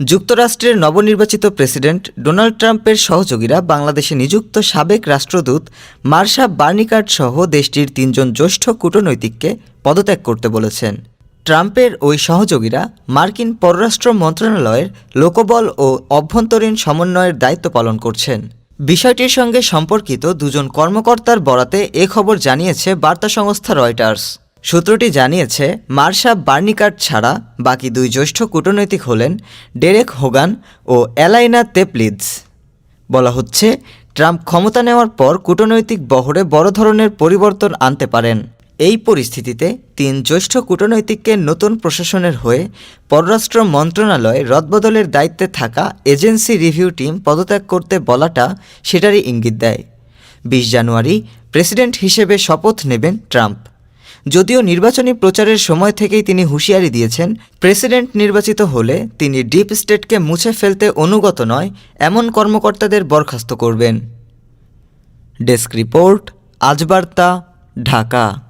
যুক্তরাষ্ট্রের নবনির্বাচিত president Donald ট্রাম্পের সহযোগীরা বাংলাদেশে নিযুক্ত সাবেক রাষ্ট্রদূত মার্শা বার্নিকার্ড সহ দেশটির তিনজন জ্যেষ্ঠ কূটনৈতিককে পদত্যাগ করতে বলেছেন। ট্রাম্পের ওই সহযোগীরা মার্কিন পররাষ্ট্র মন্ত্রণালয়ের লোকবল ও অভ্যন্তরীণ সমন্বয়ের দায়িত্ব পালন করছেন। বিষয়টির সঙ্গে সম্পর্কিত দুজন কর্মকর্তার বরাতে এ খবর জানিয়েছে বার্তা সংস্থা রয়টার্স। সূত্রটি জানিয়েছে, মার্শা বার্নিকার্ড ছাড়া বাকি দুই জ্যেষ্ঠ কূটনৈতিক হলেন ডেরেক হোগান ও অ্যালাইনা তেপলিডস বলা হচ্ছে, ট্রাম্প ক্ষমতা নেওয়ার পর কূটনৈতিক বহরে বড় ধরনের পরিবর্তন আনতে পারেন। এই পরিস্থিতিতে তিন জ্যেষ্ঠ কূটনৈতিককে নতুন প্রশাসনের হয়ে পররাষ্ট্র মন্ত্রণালয়ে রদবদলের দায়িত্বে থাকা এজেন্সি রিভিউ টিম পদত্যাগ করতে বলাটা সেটারই ইঙ্গিত দেয়। বিশ জানুয়ারি প্রেসিডেন্ট হিসেবে শপথ নেবেন ট্রাম্প। যদিও নির্বাচনী প্রচারের সময় থেকেই তিনি হুঁশিয়ারি দিয়েছেন, প্রেসিডেন্ট নির্বাচিত হলে তিনি ডিপ স্টেটকে মুছে ফেলতে অনুগত নয়, এমন কর্মকর্তাদের বরখাস্ত করবেন। Desk report, Ajbarta, Dhaka.